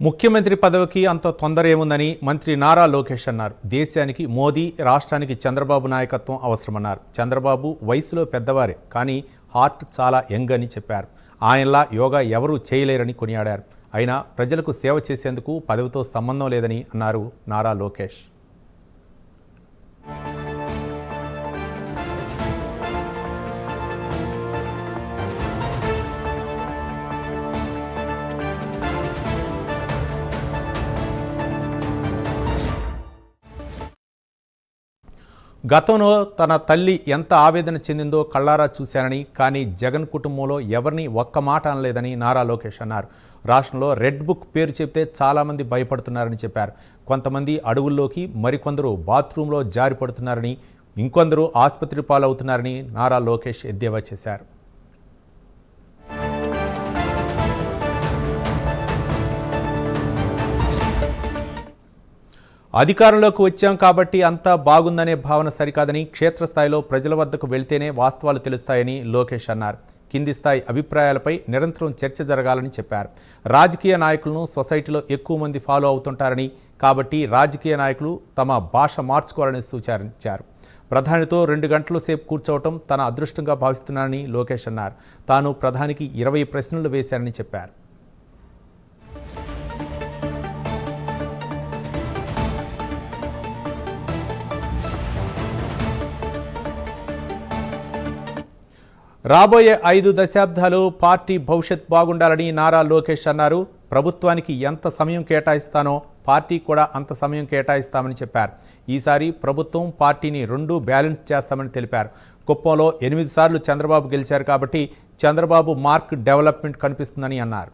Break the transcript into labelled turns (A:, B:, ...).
A: ముఖ్యమంత్రి పదవికి అంత తొందర ఏముందని మంత్రి నారా లోకేష్ అన్నారు. దేశానికి మోదీ రాష్ట్రానికి చంద్రబాబు నాయకత్వం అవసరమన్నారు. చంద్రబాబు వయసులో పెద్దవారే కానీ హార్ట్ చాలా యంగ్ అని చెప్పారు. ఆయనలా యోగా ఎవరూ చేయలేరని కొనియాడారు. అయినా ప్రజలకు సేవ చేసేందుకు పదవితో సంబంధం లేదని అన్నారు నారా లోకేష్. గతంలో తన తల్లి ఎంత ఆవేదన చెందిందో కళ్ళారా చూశానని కానీ జగన్ కుటుంబంలో ఎవరిని ఒక్క మాట అనలేదని నారా లోకేష్ అన్నారు. రాష్ట్రంలో రెడ్ బుక్ పేరు చెప్తే చాలామంది భయపడుతున్నారని చెప్పారు. కొంతమంది అడవుల్లోకి మరికొందరు బాత్రూంలో జారిపడుతున్నారని ఇంకొందరు ఆసుపత్రి పాలవుతున్నారని నారా లోకేష్ ఎద్దేవా చేశారు. అధికారంలోకి వచ్చాం కాబట్టి అంతా బాగుందనే భావన సరికాదని క్షేత్రస్థాయిలో ప్రజల వద్దకు వెళ్తేనే వాస్తవాలు తెలుస్తాయని లోకేష్ అన్నారు. కింది స్థాయి అభిప్రాయాలపై నిరంతరం చర్చ జరగాలని చెప్పారు. రాజకీయ నాయకులను సొసైటీలో ఎక్కువ మంది ఫాలో అవుతుంటారని కాబట్టి రాజకీయ నాయకులు తమ భాష మార్చుకోవాలని సూచించారు. ప్రధానితో రెండు గంటల సేపు కూర్చోవటం తన అదృష్టంగా భావిస్తున్నానని లోకేష్ అన్నారు. తాను ప్రధానికి ఇరవై ప్రశ్నలు వేశానని చెప్పారు. రాబోయే ఐదు దశాబ్దాలు పార్టీ భవిష్యత్ బాగుండాలని నారా లోకేష్ అన్నారు. ప్రభుత్వానికి ఎంత సమయం కేటాయిస్తానో పార్టీ కూడా అంత సమయం కేటాయిస్తామని చెప్పారు. ఈసారి ప్రభుత్వం పార్టీని రెండు బ్యాలెన్స్ చేస్తామని తెలిపారు. కుప్పంలో ఎనిమిది సార్లు చంద్రబాబు గెలిచారు కాబట్టి చంద్రబాబు మార్క్ డెవలప్మెంట్ కనిపిస్తుందని అన్నారు.